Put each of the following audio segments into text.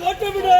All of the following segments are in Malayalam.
¡Vamos a terminar!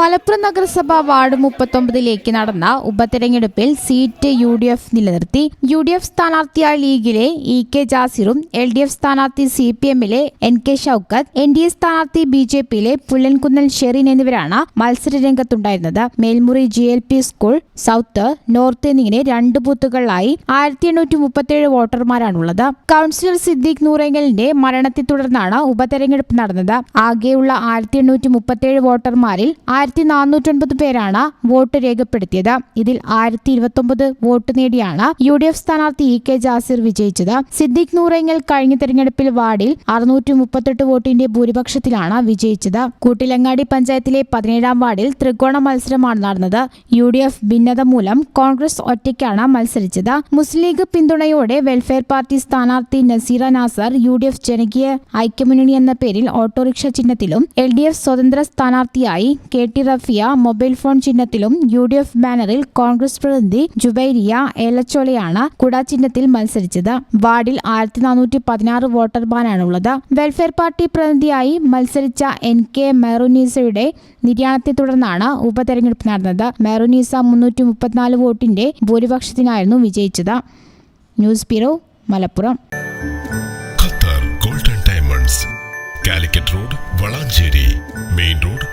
മലപ്പുറം നഗരസഭ വാർഡ് മുപ്പത്തൊമ്പതിലേക്ക് നടന്ന ഉപതെരഞ്ഞെടുപ്പിൽ സീറ്റ് യു ഡി എഫ് നിലനിർത്തി. യു ഡി എഫ് സ്ഥാനാർത്ഥിയായ ലീഗിലെ ഇ കെ ജാസിറും എൽ ഡി എഫ് സ്ഥാനാർത്ഥി സി പി എമ്മിലെ N K Shoukath N D A സ്ഥാനാർത്ഥി ബി ജെ പിയിലെ പുല്ലൻകുന്നൽ ഷെറിൻ എന്നിവരാണ് മത്സര രംഗത്തുണ്ടായിരുന്നത്. Melmuri G L P school south north എന്നിങ്ങനെ രണ്ട് ബൂത്തുകളിലായി ആയിരത്തി എണ്ണൂറ്റി മുപ്പത്തിയേഴ് വോട്ടർമാരാണുള്ളത്. കൗൺസിലർ സിദ്ദീഖ് നൂറേങ്കലിന്റെ മരണത്തെ തുടർന്നാണ് ഉപതെരഞ്ഞെടുപ്പ് നടന്നത്. ആകെയുള്ള ആയിരത്തി എണ്ണൂറ്റി മുപ്പത്തിയേഴ് വോട്ടർമാരിൽ ആയിരത്തി നാനൂറ്റൊൻപത് പേരാണ് വോട്ട് രേഖപ്പെടുത്തിയത്. ഇതിൽ ആയിരത്തി ഇരുപത്തൊമ്പത് വോട്ട് നേടിയാണ് യു ഡി എഫ് സ്ഥാനാർത്ഥി ഇ കെ ജാസിർ വിജയിച്ചത്. സിദ്ദിഖ് നൂറെങ്കിൽ കഴിഞ്ഞ തെരഞ്ഞെടുപ്പിൽ വാർഡിൽ അറുന്നൂറ്റി മുപ്പത്തെട്ട് വോട്ടിന്റെ ഭൂരിപക്ഷത്തിലാണ് വിജയിച്ചത്. കൂട്ടിലങ്ങാടി പഞ്ചായത്തിലെ പതിനേഴാം വാർഡിൽ ത്രികോണ മത്സരമാണ് നടന്നത്. യു ഡി എഫ് ഭിന്നത മൂലം കോൺഗ്രസ് ഒറ്റയ്ക്കാണ് മത്സരിച്ചത്. മുസ്ലിം ലീഗ് പിന്തുണയോടെ വെൽഫെയർ പാർട്ടി സ്ഥാനാർത്ഥി Naseera Nasar U D F ജനകീയ ഐക്യമുന്നണി എന്ന പേരിൽ ഓട്ടോറിക്ഷ ചിഹ്നത്തിലും എൽ ഡി എഫ് സ്വതന്ത്ര സ്ഥാനാർത്ഥിയായി K T Rafiya mobile phone ചിഹ്നത്തിലും U D F ബാനറിൽ കോൺഗ്രസ് പ്രതിനിധി ജുബൈരിയ ഏലച്ചോളയാണ് കുട ചിഹ്നത്തിൽ മത്സരിച്ചത്. വാർഡിൽ ആയിരത്തി നാനൂറ്റി പതിനാറ് വോട്ടർമാരാണുള്ളത് വെൽഫെയർ പാർട്ടി പ്രതിനിധിയായി മത്സരിച്ച എൻ കെ മെറുനീസയുടെ നിര്യാണത്തെ തുടർന്നാണ് ഉപതെരഞ്ഞെടുപ്പ് നടന്നത്. മെറുനീസ മുന്നൂറ്റി മുപ്പത്തിനാല് വോട്ടിന്റെ ഭൂരിപക്ഷത്തിനായിരുന്നു വിജയിച്ചത്. News bureau Malappuram. Qatar golden diamonds Calicut road Valanchery main road